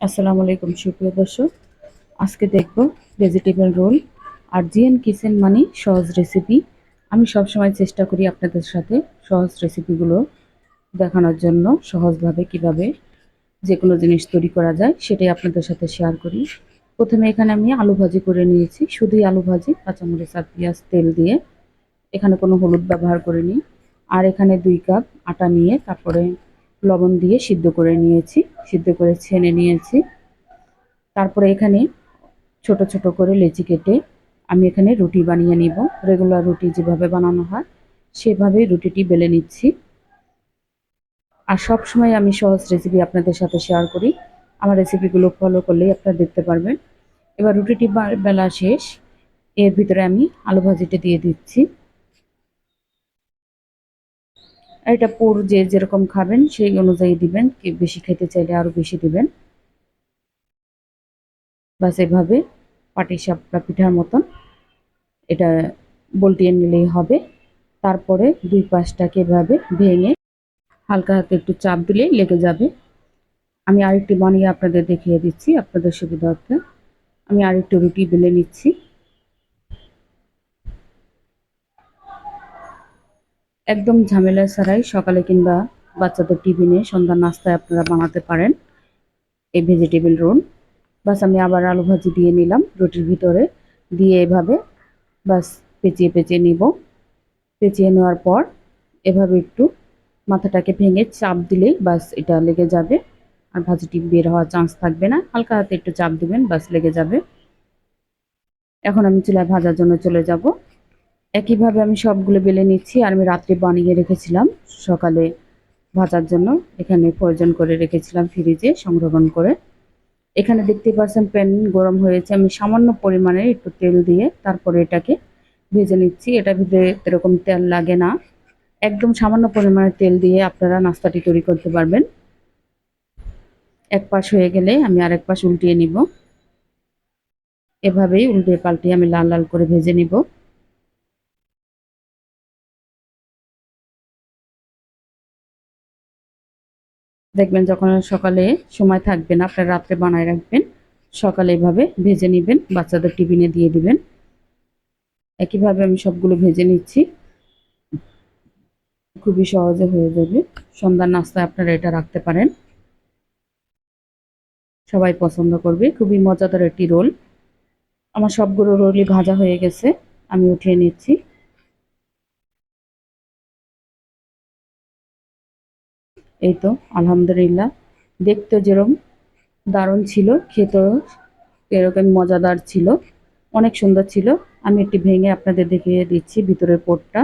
আসসালামু আলাইকুম, সুপ্রিয় দর্শক। আজকে দেখব ভেজিটেবল রোল আর জিএন কিচেন মানে সহজ রেসিপি আমি সবসময় চেষ্টা করি আপনাদের সাথে সহজ রেসিপিগুলো দেখানোর জন্য, সহজভাবে কীভাবে যে কোনো জিনিস তৈরি করা যায়, সেটাই আপনাদের সাথে শেয়ার করি। প্রথমে এখানে আমি আলু ভাজি করে নিয়েছি। শুধুই আলু ভাজি, কাঁচামরিচ আর পেঁয়াজ, তেল দিয়ে। এখানে কোনো হলুদ ব্যবহার করিনি। আর এখানে দুই কাপ আটা নিয়ে তারপরে লবণ দিয়ে সিদ্ধ করে নিয়েছি। সিদ্ধ করে ছেনে নিয়েছি। তারপরে এখানে ছোট ছোট করে লেচি কেটে আমি এখানে রুটি বানিয়ে নিব। রেগুলার রুটি যেভাবে বানানো হয়, সেভাবেই রুটিটি বেলে নিচ্ছি। আর সব সময় আমি সহজ রেসিপি আপনাদের সাথে শেয়ার করি। আমার রেসিপিগুলো ফলো করলেই আপনারা দেখতে পারবেন। এবার রুটিটি বেলা শেষ। এর ভিতরে আমি আলু ভাজিটা দিয়ে দিচ্ছি। এটা পুর যে যেরকম খাবেন, সেই অনুযায়ী দিবেন, কি বেশি খেতে চাইলে আরও বেশি দিবেন। বাস এভাবে পাটি সাপটা পিঠার মতন এটা বলটিয়ে নিলেই হবে। তারপরে দুই পাশটাকে এভাবে ভেঙে হালকা হাতে একটু চাপ দিলেই লেগে যাবে। আমি আরেকটি বানিয়ে আপনাদের দেখিয়ে দিচ্ছি, আপনাদের সুবিধার্থে। আমি আরেকটু রুটি বেলে নিচ্ছি। একদম ঝামেলা ছাড়াই সকালে কিংবা বাচ্চাদের টিফিনে সন্ধ্যা নাস্তায় আপনারা বানাতে পারেন এই ভেজিটেবল রোল বাস আমি আবার আলু ভাজি দিয়ে নিলাম রুটির ভিতরে। দিয়ে এভাবে বাস পেঁচিয়ে পেঁচিয়ে নিব। পেঁচিয়ে নেওয়ার পর এভাবে একটু মাথাটাকে ভেঙে চাপ দিলেই বাস এটা লেগে যাবে। আর ভাজিটি বের হওয়ার চান্স থাকবে না। হালকা হাতে একটু চাপ দিবেন, বাস লেগে যাবে। এখন আমি চুলায় ভাজার জন্য চলে যাব। একইভাবে আমি সবগুলো বেলে নিচ্ছি আর আমি রাত্রে বানিয়ে রেখেছিলাম। সকালে ভাজার জন্য এখানে প্রয়োজন করে রেখেছিলাম ফ্রিজে সংরক্ষণ করে। এখানে দেখতে পাচ্ছেন প্যান গরম হয়েছে। আমি সামান্য পরিমাণে একটু তেল দিয়ে তারপরে এটাকে ভেজে নিচ্ছি। এটা ভিতরে এরকম তেল লাগে না। একদম সামান্য পরিমাণে তেল দিয়ে আপনারা নাস্তাটি তৈরি করতে পারবেন। এক পাশ হয়ে গেলে আমি আরেক পাশ উল্টিয়ে নিব। এভাবেই উল্টে পাল্টে আমি লাল লাল করে ভেজে নিব। দেখবেন যখন সকালে সময় থাকবে না, আপনার রাত্রে বানায় রাখবেন। সকালে এভাবে ভেজে নেবেন, বাচ্চাদের টিফিনে দিয়ে দিবেন। একইভাবে আমি সবগুলো ভেজে নিচ্ছি। খুবই সহজে হয়ে যাবে। সন্ধ্যার নাস্তায় আপনারা এটা রাখতে পারেন। সবাই পছন্দ করবে। খুবই মজাদার একটি রোল। আমার সবগুলো রোলই ভাজা হয়ে গেছে। আমি উঠিয়ে নিচ্ছি। এই তো, আলহামদুলিল্লাহ। দেখতে যেরম দারুণ ছিল, খেতেও এরকম মজাদার ছিল, অনেক সুন্দর ছিল। আমি একটি ভেঙে আপনাদের দেখিয়ে দিচ্ছি ভিতরের পোটটা।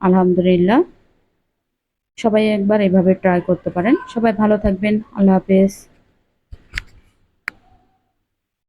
আলহামদুলিল্লাহ। সবাই একবার এভাবে ট্রাই করতে পারেন। সবাই ভালো থাকবেন। আল্লাহ হাফেজ।